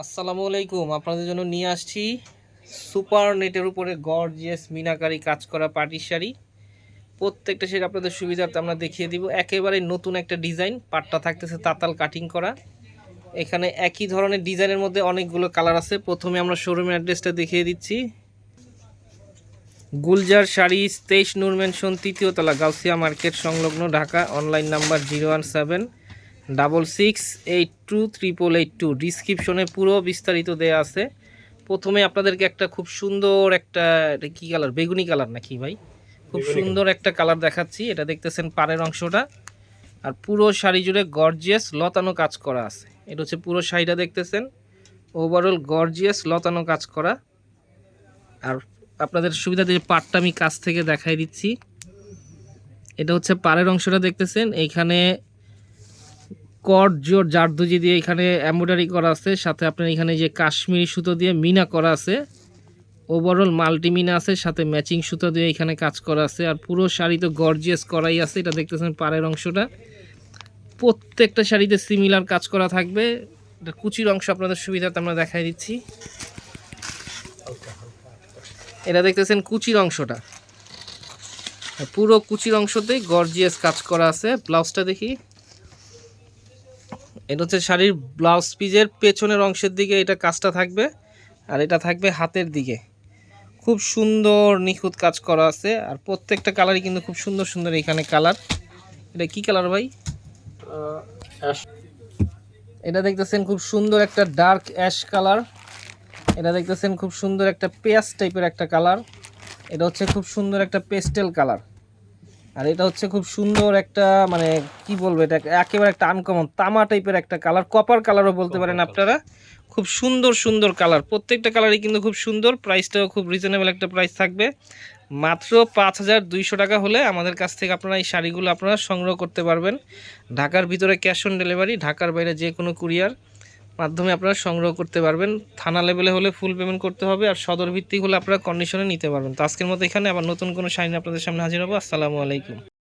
আসসালামু আলাইকুম, আপনাদের জন্য নিয়ে আসছি সুপার নেটের উপরে গর্জিয়াস মিনাকারি কাজ করা পাটির শাড়ি। প্রত্যেকটা শাড়ি আপনাদের সুবিধার্থে আমরা দেখিয়ে দিব। একেবারে নতুন একটা ডিজাইন, পাটটা থাকতেছে তাতাল কাটিং করা। এখানে একই ধরনের ডিজাইনের মধ্যে অনেকগুলো কালার আছে। প্রথমে আমরা শোরুমের অ্যাড্রেসটা দেখিয়ে দিচ্ছি। গুলজার শাড়ি, তেইশ নূর মেনশন তৃতীয় গাউসিয়া মার্কেট, সংলগ্ন Dhaka, online number zero one seven. Double six eight two triple eight two ডিসক্রিপশনে পুরো বিস্তারিত দেয়া আছে। প্রথমে আপনাদেরকে একটা খুব সুন্দর একটা কী কালার বেগুনি কালার নাকি ভাই? খুব সুন্দর একটা কালার দেখাচ্ছি। এটা দেখতেছেন পাড়ের অংশটা। আর পুরো শাড়ি জুড়ে গর্জিয়াস লতানো কাজ করা আছে। এটা হচ্ছে পুরো শাড়িটা দেখতেছেন। ওভারঅল গর্জিয়াস লতানো কাজ করা। আর আপনাদের সুবিধা যে পাটটা আমি কাছ থেকে দেখাই দিচ্ছি। এটা হচ্ছে পাড়ের অংশটা দেখতেছেন। এইখানে কট জোর, জারদুজি দিয়ে এখানে এমব্রয়ডারি করা আছে, সাথে আপনার এখানে যে কাশ্মীরি সুতো দিয়ে মিনা করা আছে ওভারঅল মাল্টি মিনা আছে, সাথে ম্যাচিং সুতো দিয়ে এখানে কাজ করা আছে, আর পুরো শাড়ি তো গর্জিয়াস করাই আছে, এটা দেখতেছেন পাড়ের অংশটা। প্রত্যেকটা শাড়িতে সিমিলার কাজ করা থাকবে, এটা কুচির অংশ আপনাদের সুবিধাতে আমরা দেখাই দিচ্ছি। এটা দেখতেছেন কুচির অংশটা। পুরো কুচির অংশতেই গর্জিয়াস কাজ করা আছে, ব্লাউজটা দেখি। এটা হচ্ছে শাড়ির ব্লাউজ পিসের পেছনের অংশের দিকে এটা কাজটা থাকবে আর এটা থাকবে হাতের দিকে। খুব সুন্দর নিখুঁত কাজ করা আছে আর প্রত্যেকটা কালারই কিন্তু খুব সুন্দর সুন্দর এখানে কালার। এটা কি কালার ভাই? এটা দেখতেছেন খুব সুন্দর একটা ডার্ক অ্যাশ কালার। এটা দেখতেছেন খুব সুন্দর একটা পেঁয়াজ টাইপের একটা কালার। এটা হচ্ছে খুব সুন্দর একটা পেস্টেল কালার। আর এটা হচ্ছে খুব সুন্দর একটা মানে কি বলব এটা একেবারে একটা আনকমন তামা টাইপের একটা কালার কপার কালারও বলতে পারেন আপনারা। খুব সুন্দর সুন্দর কালার প্রত্যেকটা কালারই কিন্তু খুব সুন্দর প্রাইসটাও খুব রিজনেবল একটা প্রাইস থাকবে। মাত্র পাঁচ হাজার দুইশো টাকা হলে আমাদের কাছ থেকে আপনারা এই শাড়িগুলো আপনারা সংগ্রহ করতে পারবেন। ঢাকার ভিতরে ক্যাশ অন ডেলিভারি ঢাকার বাইরে যে কোনো কুরিয়ার মাধ্যমে আপনারা সংগ্রহ করতে পারবেন। থানা লেভেলে হলে ফুল পেমেন্ট করতে হবে আর সদর ভিত্তিক হলে আপনারা কন্ডিশনে নিতে পারবেন। তো আজকের মতো এখানে, আবার নতুন কোনো সাইন আপনাদের সামনে হাজির হব। আসসালামু আলাইকুম।